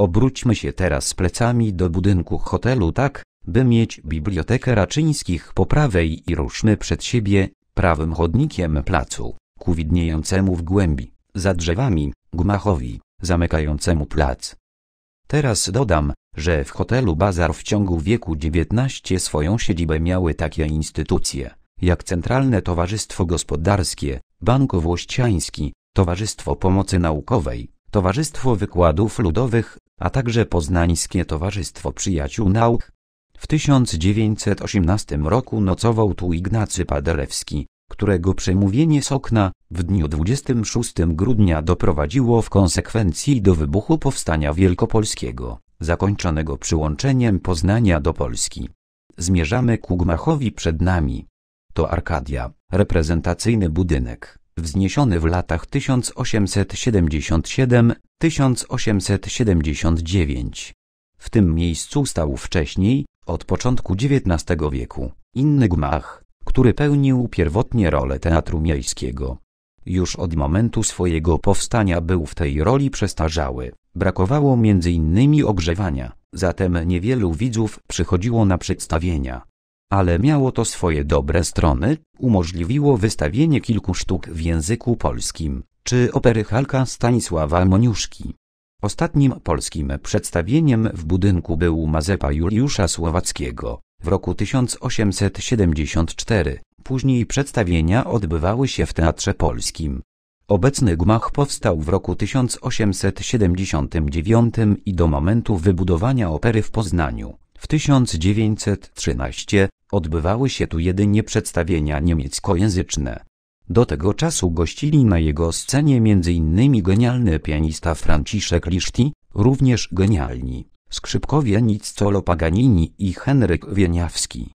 Obróćmy się teraz plecami do budynku hotelu tak, by mieć bibliotekę Raczyńskich po prawej i ruszmy przed siebie, prawym chodnikiem placu, ku widniejącemu w głębi, za drzewami, gmachowi, zamykającemu plac. Teraz dodam, że w hotelu Bazar w ciągu wieku XIX swoją siedzibę miały takie instytucje, jak Centralne Towarzystwo Gospodarskie, Bank Włościański, Towarzystwo Pomocy Naukowej, Towarzystwo Wykładów Ludowych, a także Poznańskie Towarzystwo Przyjaciół Nauk. W 1918 roku nocował tu Ignacy Paderewski, którego przemówienie z okna w dniu 26 grudnia doprowadziło w konsekwencji do wybuchu Powstania Wielkopolskiego, zakończonego przyłączeniem Poznania do Polski. Zmierzamy ku gmachowi przed nami. To Arkadia, reprezentacyjny budynek, wzniesiony w latach 1877-1879. W tym miejscu stał wcześniej, od początku XIX wieku, inny gmach, który pełnił pierwotnie rolę teatru miejskiego. Już od momentu swojego powstania był w tej roli przestarzały, brakowało między innymi ogrzewania, zatem niewielu widzów przychodziło na przedstawienia. Ale miało to swoje dobre strony, umożliwiło wystawienie kilku sztuk w języku polskim, czy opery Halka Stanisława Moniuszki. Ostatnim polskim przedstawieniem w budynku był Mazepa Juliusza Słowackiego w roku 1874. Później przedstawienia odbywały się w Teatrze Polskim. Obecny gmach powstał w roku 1879 i do momentu wybudowania opery w Poznaniu w 1913 odbywały się tu jedynie przedstawienia niemieckojęzyczne. Do tego czasu gościli na jego scenie m.in. genialny pianista Franciszek Liszti, również genialni, skrzypkowie Niccolo Paganini i Henryk Wieniawski.